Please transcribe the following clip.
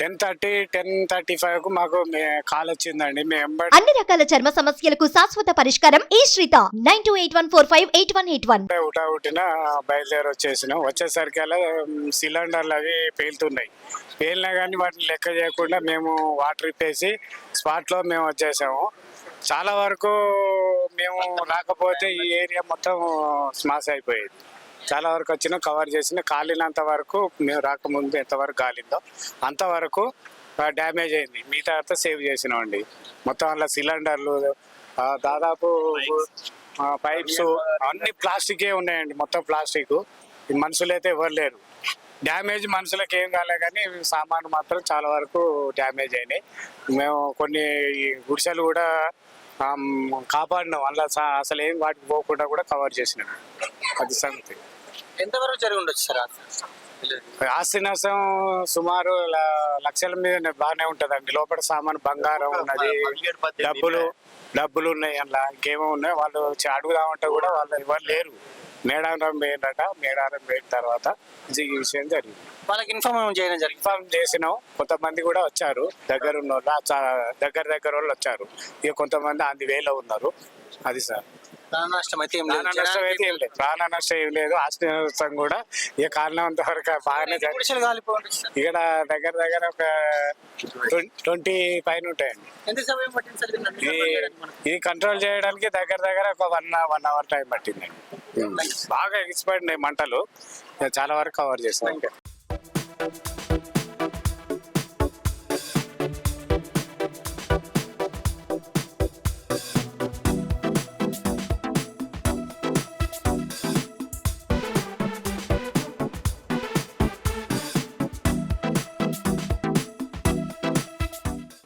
Ten thirty ten thirty ఫైవ్కు మాకు call వచ్చిందండి. మేము అన్ని రకాల చర్మ సమస్యలకు శాశ్వత పరిష్కారం ఈ శ్రీత. Nine two eight one four five eight one eight one. Utah ఉట్టిన బయలుదేరి వచ్చేసినాం వచ్చేసరికి అలా సిలిండర్లు అవి పేలుతున్నాయి. పేలినా కానీ వాటిని లెక్క చేయకుండా మేము వాటర్ ఇప్పేసి స్పాట్లో మేము వచ్చేసాము. చాలా వరకు మేము రాకపోతే ఈ ఏరియా మొత్తం స్మాష్ అయిపోయేది. చాలా వరకు వచ్చినా కవర్ చేసిన కాలినంత వరకు మేము రాకముందు ఎంతవరకు కాలిందో అంతవరకు డ్యామేజ్ అయింది. మిగతా అంతా సేవ్ చేసినామండి. మొత్తం అలా సిలిండర్లు దాదాపు పైప్స్ అన్ని ప్లాస్టికే ఉన్నాయండి. మొత్తం ప్లాస్టిక్ మనుషులైతే ఎవరు లేరు. డ్యామేజ్ మనుషులకు ఏం కాలే కానీ సామాను మాత్రం చాలా వరకు డ్యామేజ్ అయినాయి. మేము కొన్ని ఈ గుడిసెలు కూడా కాపాడినాం. అలా అసలు ఏం వాటికి పోకుండా కూడా కవర్ చేసినాం. అది సంగతి. ఎంతవరకు జరిగి ఉండొచ్చు సార్ ఆస్తి? నష్టం సుమారు లక్షల మీద బాగానే ఉంటదండి లోపల సామాను బంగారం ఉన్నది డబ్బులు డబ్బులు ఉన్నాయి అందులో ఇంకేమో ఉన్నాయి? వాళ్ళు వచ్చి అడుగుదామంటే కూడా వాళ్ళు ఎవరు లేరు. మేడారం పోయిందట మేడారం పోయిన తర్వాత ఈ విషయం జరిగింది. వాళ్ళకి ఇన్ఫార్మ్ చేయడం జరిగింది. ఇన్ఫార్మ్ చేసినాం. కొంతమంది కూడా వచ్చారు. దగ్గర ఉన్న వాళ్ళు దగ్గర దగ్గర వాళ్ళు వచ్చారు. ఇక కొంతమంది అంది వేలో ఉన్నారు. అది సార్. నష్టం అయితే ఏం ప్రాణ లేదు నష్టం అయితే ఏం లేదు. ప్రాణ నష్టం ఏం లేదు. ఆస్తి నష్టం కూడా ఇక కారణం వరకు బాగానే ఇక్కడ దగ్గర దగ్గర ఒక ట్వంటీ పైన ఉంటాయండి. పట్టింది ఇది కంట్రోల్ చేయడానికి దగ్గర దగ్గర ఒక వన్ వన్ అవర్ టైం పట్టిందండి. బాగా ఎగిసిపడినాయి మంటలు. చాలా వరకు కవర్ చేస్తాం